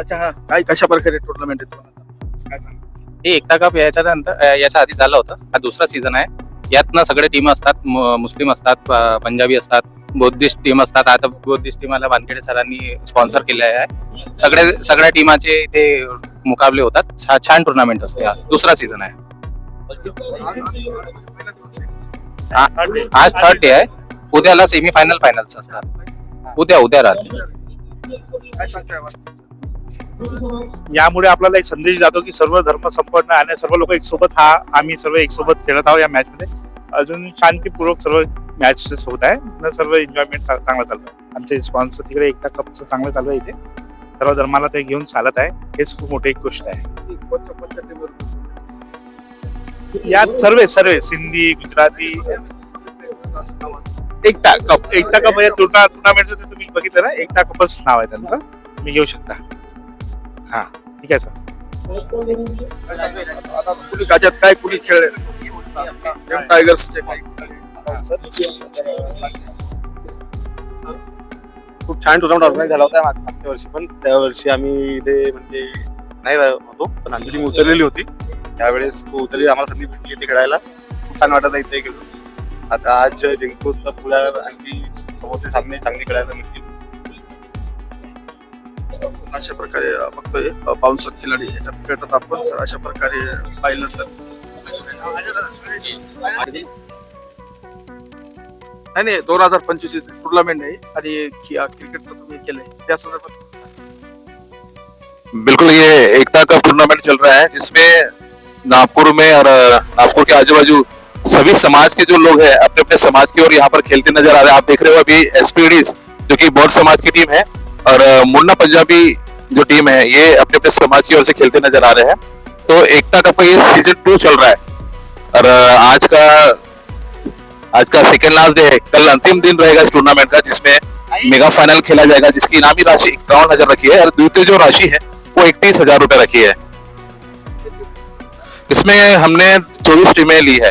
अच्छा हा काय कशा प्रकारे टुर्नामेंट आहे तुम्हाला काय सांगा? हे एकता कप याच्या नंतर याच्या आधी झालं होतं. हा दुसरा सीझन आहे. यात ना सगळे टीम असतात मुस्लिम असतात पंजाबी असतात बौद्धिस्ट टीम असतात. आता बौद्धिस्ट टीमाला वानखेडे सरांनी स्पॉन्सर केले आहे सगळे सगळ्या टीमाचे इथे मुकाबले होतात. छान टुर्नामेंट असते हा. दुसरा सीझन आहे. आज- थर्ड डे आहे. उद्याला सेमी फायनल फायनल्स असतात. उद्या उद्या राहते काय सांगताय? बा? यामुळे आपल्याला एक संदेश जातो की सर्व धर्म संपन्न आणि सर्व लोक एक सोबत हा आम्ही सर्व एक सोबत खेळत आहोत या मॅच मध्ये अजून शांतीपूर्वक सर्व मॅचेस होत आहे. सर्व एन्जॉयमेंट चांगला चालू आहे. आमचे रिस्पॉन्स तिकडे एकटा कपचं चांगलं चालू आहे इथे. सर्व धर्माला ते घेऊन चालत आहे. हेच खूप मोठी एक गोष्ट आहे. यात सर्व सर्व सिंधी गुजराती. एकटा कप एकटा कप या टुर्नामेंटचं ते तुम्ही बघितलं ना? एकटा कपच नाव आहे त्यांचं. तुम्ही घेऊ शकता. हा ठीक आहे सर. आता कुणी राज्यात काय कुणी खेळले? टायगर्स खूप छान टुर्नामेंट ऑर्गनाईज झाला होता मागच्या वर्षी पण. त्या वर्षी आम्ही इथे म्हणजे नाही होतो पण आमची टीम उतरलेली होती. त्यावेळेस उतरली आम्हाला संधी भेटली इथे खेळायला. खूप छान वाटत आहे इथे गेलो आता आज जिंकू तर पुढे आणखी समोरचे सामने चांगले खेळायला मिळतील. अशा प्रकारे बघतोय. बाउन्सर खिलाडी याच्यात खेळतात आपण. तर अशा प्रकारे पाहिलं तर. नाही नाही, दोन हज़ार पंचवीस टुर्नामेंट आहे आणि क्रिकेटचं तुम्ही केलंय. त्या संदर्भात बिल्कुल, ये एकता का टूर्नामेंट चल रहा है, जिसमें नागपुर में और नागपुर के आजू बाजू सभी समाज के जो लोग हैं अपने अपने समाज की ओर यहाँ पर खेलते नज़र आ रहे हैं। आप देख रहे हो अभी एसपीडीज जो कि बौद्ध समाज की टीम है। और मुन्ना पंजाबी जो टीम है, ये अपने अपने समाज की ओर से खेलते नज़र आ रहे हैं। तो एकता कप का ये सीज़न टू चल रहा है। और आज का आज का सेकेंड लास्ट डे है। कल अंतिम दिन रहेगा इस टूर्नामेंट का, जिसमें मेगा फाइनल खेला जाएगा, जिसकी इनामी राशि इक्यावन हज़ार रखी है। और द्वितीय जो राशि है, वो इकतीस हज़ार रुपए रखी है। इसमें हमने चौबीस टीमें ली है।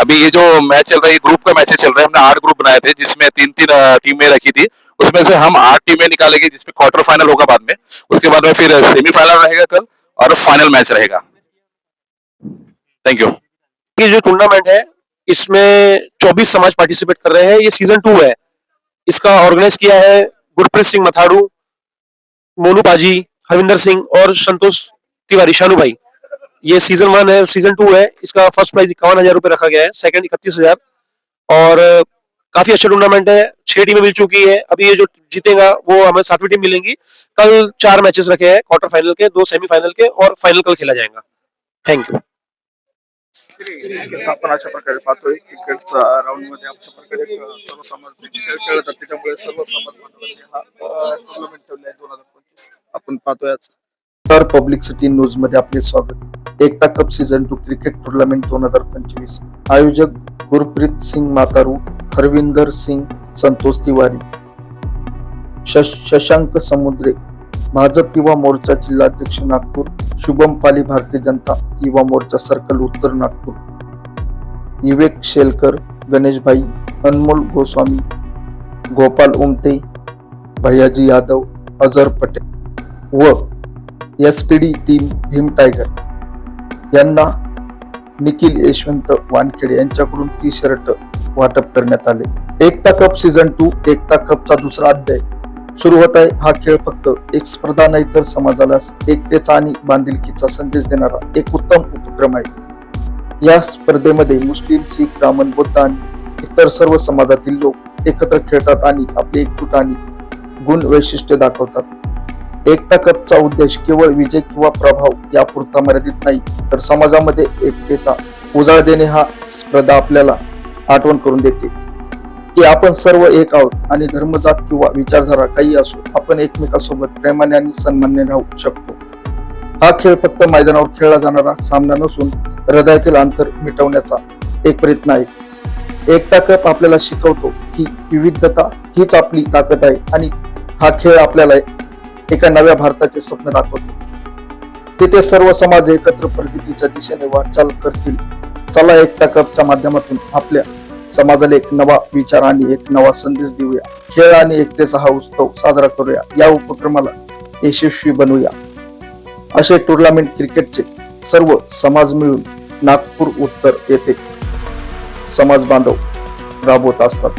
अभी ये जो मैच चल रहा है ग्रुप का मैचेस चल रहा है, हमने आठ ग्रुप बनाए थे, जिसमें तीन तीन टीमें रखी थी। उसमें से हम आठ टीमें निकालेंगे, जिसमें क्वार्टर फाइनल होगा बाद में। उसके बाद में फिर सेमीफाइनल रहेगा कल और फाइनल मैच रहेगा। थैंक यू ये जो टूर्नामेंट है, इसमें 24 समाज पार्टिसिपेट कर रहे हैं। ये सीज़न टू है। इसका ऑर्गेनाइज किया है गुरप्रीत सिंह मथाड़ू, मोनू पाजी हरविंदर सिंह और संतोष तिवारी, शानू भाई। ये सीज़न वन है सीज़न टू है। इसका फ़र्स्ट प्राइज इक्यावन हज़ार रुपये रखा गया है सेकंड इकतीस हज़ार। और काफ़ी अच्छा टूर्नामेंट है छह टीमें मिल चुकी है। अभी ये जो जीतेगा वो हमें सातवीं टीम मिलेंगी। कल चार मैचेस रखे हैं क्वार्टर फाइनल के दो सेमीफाइनल के और फाइनल कल खेला जाएगा। थैंक यू क्रिकेट आपण अशा प्रकारे पाहतोय क्रिकेटचा राऊंड मध्ये अशा प्रकारे एक, सर्व समाज खेळ खेळतात त्याच्यामुळे टुर्नामेंट हज़ार आपण पाहतोय तर पब्लिक सिटी न्यूज़ मध्ये आपले स्वागत। Ekta cup season two cricket tournament दोन हज़ार पंचवीस आयोजक गुरप्रीत सिंग मातारू हरविंदर सिंग संतोष तिवारी. शश- शशांक समुद्रे भाजप युवा मोर्चा जिल्हाध्यक्ष नागपूर शुभम पाली भारतीय जनता युवा मोर्चा सर्कल उत्तर नागपूर. विवेक शेलकर गणेशभाई अनमोल गोस्वामी गोपाल उमटे भैयाजी यादव अजर पटेल व S P D team Bhim tiger यांना निखिल यशवंत वानखेडे यांच्याकडून टी शर्ट वाटप करण्यात आले. Ekta cup season two Ekta कपचा दुसरा अध्याय. सुरू होत आहे हा खेळ फक्त एक स्पर्धा नाही तर समाजाला एकतेचा आणि बांधिलकीचा संदेश देणारा एक उत्तम उपक्रम आहे. या स्पर्धेमध्ये मुस्लिम शीख ब्राह्मण बौद्ध आणि इतर सर्व समाजातील लोक एकत्र खेळतात आणि आपली एकजूट आणि गुण वैशिष्ट्य दाखवतात. एकता कपचा उद्देश केवळ विजय किंवा प्रभाव यापुरता मर्यादित नाही तर समाजामध्ये एकतेचा उजाळ देणे हा स्पर्धा आपल्याला आठवण करून देते. की आपण सर्व एक आहोत आणि धर्मजात किंवा विचारधारा काही असो आपण एकमेकासोबत प्रेमाने आणि सन्मानाने राहू शकतो. हा खेळ फक्त मैदानावर खेळला जाणारा सामना नसून हृदयातील अंतर मिटवण्याचा एक प्रयत्न आहे. एकता कप आपल्याला शिकवतो की विविधता हीच आपली ताकद आहे आणि हा खेळ आपल्याला एका नव्या भारताचे स्वप्न दाखवतो. तिथे सर्व समाज एकत्र प्रगतीच्या दिशेने वाटचाल करतील. चला एकता कपच्या माध्यमातून आपल्या समाजाला एक नवा विचार आणि एक नवा संदेश देऊया. खेळ आणि एकतेचा हा उत्सव साजरा करूया. या उपक्रमाला यशस्वी बनवूया. असे टुर्नामेंट क्रिकेटचे सर्व समाज मिळून नागपूर उत्तर येथे समाज बांधव राबवत असतात.